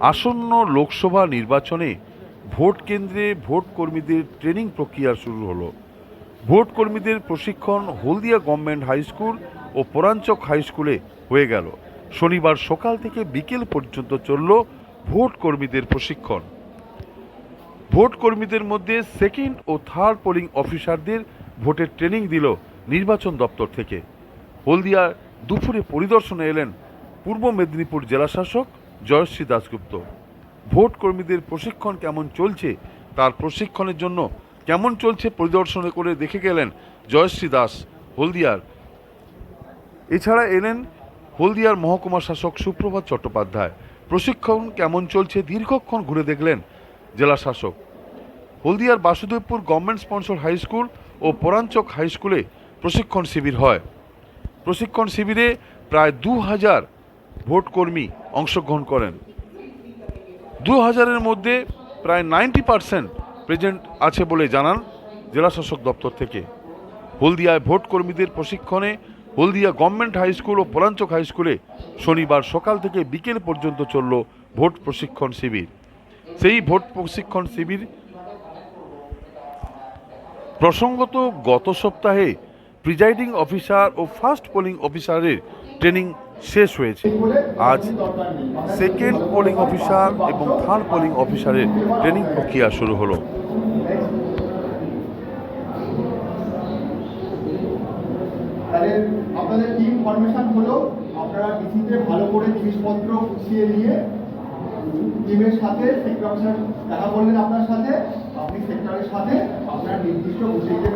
আসন্ন লোকসভা নির্বাচনে ভোট কেন্দ্রে ভোট কর্মীদের ট্রেনিং প্রক্রিয়া শুরু হলো। ভোট কর্মীদের প্রশিক্ষণ হলদিয়া গভর্নমেন্ট হাই স্কুল ও পরাঞ্চক হাই স্কুলে হয়ে গেল। শনিবার সকাল থেকে বিকেল পর্যন্ত চলল ভোট কর্মীদের প্রশিক্ষণ। ভোট কর্মীদের মধ্যে সেকেন্ড ও থার্ড পোলিং অফিসারদের ভোটের ট্রেনিং দিল নির্বাচন দপ্তর থেকে। হলদিয়া দুপুরে পরিদর্শনে এলেন পূর্ব মেদিনীপুর জেলাশাসক জয়শ্রী দাশগুপ্ত। ভোট কর্মীদের প্রশিক্ষণ কেমন চলছে, তার প্রশিক্ষণের জন্য কেমন চলছে পরিদর্শনে করে দেখে গেলেন জয়শ্রী দাস, হলদিয়ার। এছাড়া এলেন হলদিয়ার মহকুমা শাসক সুপ্রভাত চট্টোপাধ্যায়। প্রশিক্ষণ কেমন চলছে দীর্ঘক্ষণ ঘুরে দেখলেন জেলা শাসক। হলদিয়ার Basudevpur government sponsor high school ও পরাঞ্চক হাই স্কুলে প্রশিক্ষণ শিবির হয়। প্রশিক্ষণ শিবিরে প্রায় দু হাজার ভোটকর্মী অংশগ্রহণ করেন। দু হাজারের মধ্যে প্রায় নাইনটি পার্সেন্ট প্রেজেন্ট আছে বলে জানান জেলাশাসক দপ্তর থেকে। হলদিয়ায় ভোট কর্মীদের প্রশিক্ষণে হলদিয়া গভর্নমেন্ট হাই স্কুল ও পলাঞ্চক হাই স্কুলে শনিবার সকাল থেকে বিকেল পর্যন্ত চলল ভোট প্রশিক্ষণ শিবির। সেই ভোট প্রশিক্ষণ শিবির প্রসঙ্গত গত সপ্তাহে প্রিজাইডিং অফিসার ও ফার্স্ট পোলিং অফিসারের ট্রেনিং শেষ হয়েছে। আজ সেকেন্ড পোলিং অফিসার এবং থার্ড পোলিং অফিসারের ট্রেনিং প্রক্রিয়া শুরু হলো। আপনাদের হলো, আপনারা ডিসিতে ভালো করে জিনিসপত্র গুছিয়ে নিয়ে টিমের সাথে সেক্টর অফিসার দেখা করলেন আপনার সাথে, আপনি সেক্টরের সাথে আপনার নির্দিষ্ট গুছিয়ে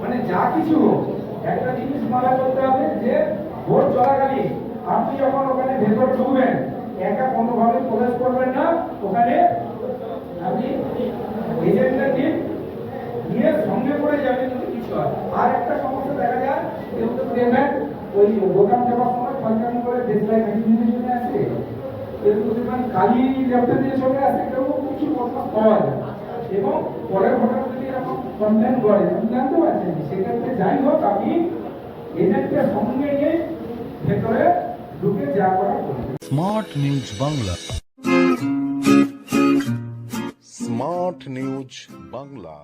মানে যা কিছু একটা জিনিস মনে করতে হবে যে ভোট চলাকালীন আপনি যখন ওখানে ভেতর ঢুকবেন, একা কোনোভাবে প্রবেশ করবেন না, ওখানে আপনি এজেন্টদের টিম নিয়ে সঙ্গে করে যাবেন কিছু আর একটা সমস্যা দেখা যায় যেহেতু পেমেন্ট ওই দোকান যাওয়ার সময় পঞ্চান্ন করে দেশ লাইন অ্যাক্টিভিটির জন্য আসে। কিন্তু দেখবেন খালি ল্যাপটপ দিয়ে চলে আসে, কেউ কিছু কথা পাওয়া যায় এবং পরের ঘটনা কমপ্লেন করে। জানতে পারছেন সেক্ষেত্রে যাই হোক আপনি এজেন্টকে সঙ্গে নিয়ে ভেতরে ঢুকে যা করা smart news Bangla smart news Bangla